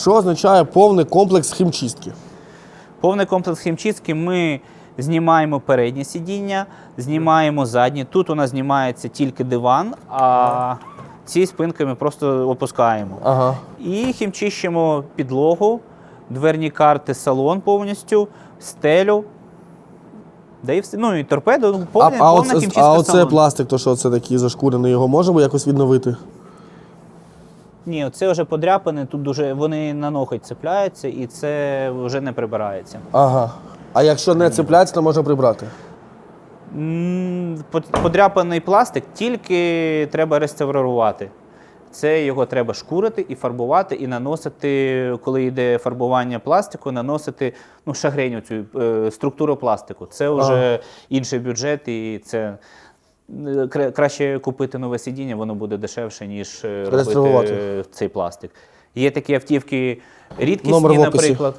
Що означає повний комплекс хімчистки? Повний комплекс хімчистки ми знімаємо переднє сидіння, знімаємо заднє. Тут у нас знімається тільки диван, а ці спинки ми просто опускаємо. Ага. І хімчищимо підлогу, дверні карти, салон повністю, стелю. Да і все. Ну і торпеду, ну, А, повна, а, оце, хімчистка а оце салону. пластик, то що це такий зашкурений, його можемо якось відновити? Ні, це вже подряпане, тут дуже вони на ноготь цепляються і це вже не прибирається. Ага. А якщо не цепляється, то можна прибрати. М, под- Подряпаний пластик тільки треба реставрувати. Це його треба шкурити і фарбувати, і наносити, коли йде фарбування пластику, наносити ну, шагреню цю е, структуру пластику. Це вже інший бюджет, і це краще купити нове сидіння, воно буде дешевше, ніж е, робити е, цей пластик. Є такі автівки рідкісні, наприклад.